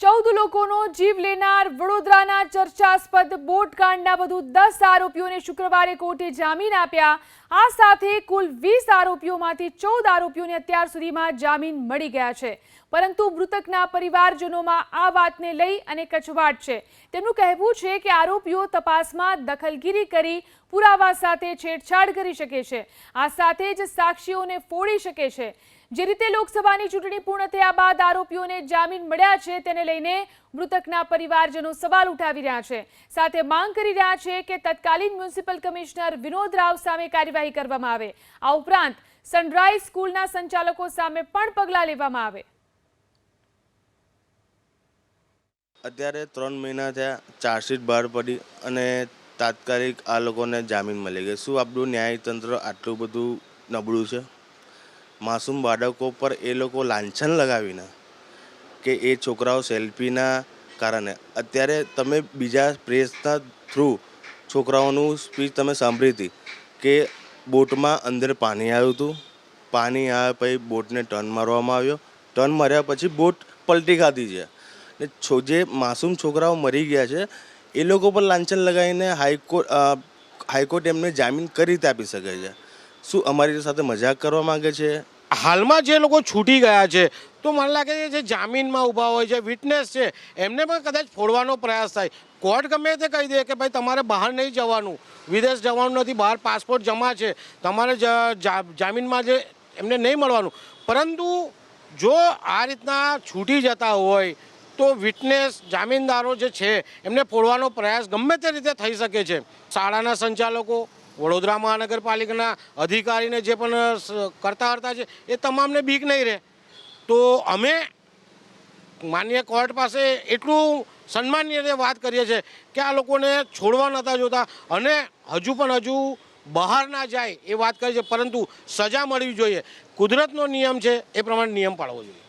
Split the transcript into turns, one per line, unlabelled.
ચૌદ લોકોનો જીવ લેનાર વડોદરાના ચર્ચાસ્પદ બોટકાંડના વધુ દસ આરોપીઓને શુક્રવારે કોર્ટે જામીન આપ્યા. આ સાથે કુલ વીસ આરોપીઓમાંથી ચૌદ આરોપીઓને અત્યાર સુધીમાં જામીન મળી ગયા છે. પરંતુ મૃતકના પરિવારજનોમાં આ વાતને લઈ અને કચવાટ છે. તેમનું કહેવું છે કે આરોપીઓ તપાસમાં દખલગીરી કરી પુરાવા સાથે છેડછાડ કરી શકે છે. આ સાથે જ સાક્ષીઓને ફોડી શકે છે. જે રીતે લોકસભાની ચૂંટણી પૂર્ણ થયા બાદ આરોપીઓને જામીન મળ્યા છે, તેને લઈને મૃતકના પરિવારજનો સવાલ ઉઠાવી રહ્યા છે. સાથે માંગ કરી રહ્યા છે કે તત્કાલીન મ્યુનિસિપલ કમિશનર વિનોદ રાવ સામે કાર્યવાહી કરવામાં આવે. આ ઉપરાંત સનરાઈઝ સ્કૂલના સંચાલકો સામે પણ પગલાં લેવામાં આવે.
અત્યારે ત્રણ મહિના થયા, ચાર્જશીટ બહાર પડી અને તાત્કાલિક આ લોકોને જામીન મળી ગઈ. શું આપણું ન્યાયતંત્ર આટલું બધું નબળું છે? માસૂમ બાળકો પર એ લોકો લાંછન લગાવીને કે એ છોકરાઓ સેલ્ફીના કારણે. અત્યારે તમે બીજા પ્રેસના થ્રુ છોકરાઓનું સ્પીચ તમે સાંભળી હતી કે બોટમાં અંદર પાણી આવ્યું હતું. પાણી આવ્યા પછી બોટને ટર્ન મારવામાં આવ્યો. ટર્ન માર્યા પછી બોટ પલટી ખાધી છે. ને છો, જે માસૂમ છોકરાઓ મરી ગયા છે, એ લોકો પર લાંછન લગાવીને હાઈકોર્ટ હાઈકોર્ટ એમને જામીન કરી આપી શકે છે. શું અમારી સાથે મજાક કરવા માંગે છે?
હાલમાં જે લોકો છૂટી ગયા છે, તો મને લાગે છે જે જામીનમાં ઊભા હોય છે વિટનેસ છે, એમને પણ કદાચ ફોડવાનો પ્રયાસ થાય. કોર્ટ ગમે તે કહી દે કે ભાઈ તમારે બહાર નહીં જવાનું. વિદેશ જવાનું નથી, બહાર પાસપોર્ટ જમા છે. તમારે જામીનમાં જે એમને નહીં મળવાનું. પરંતુ જો આ રીતના છૂટી જતા હોય, તો વિટનેસ જામીનદારો જે છે, એમને ફોડવાનો પ્રયાસ ગમે તે રીતે થઈ શકે છે. શાળાના સંચાલકો વડોદરા મહાનગરપાલિકાના અધિકારીને જે પણ કરતા હરતા છે, એ તમામને બીક નહીં રહે. તો અમે માન્ય કોર્ટ પાસે એટલું સન્માનીય રીતે વાત કરીએ છીએ કે આ લોકોને છોડવા નહોતા જોતા અને હજુ પણ હજુ બહાર ના જાય એ વાત કરી છે, પરંતુ સજા મળવી જોઈએ. કુદરતનો નિયમ છે, એ પ્રમાણે નિયમ પાળવો જોઈએ.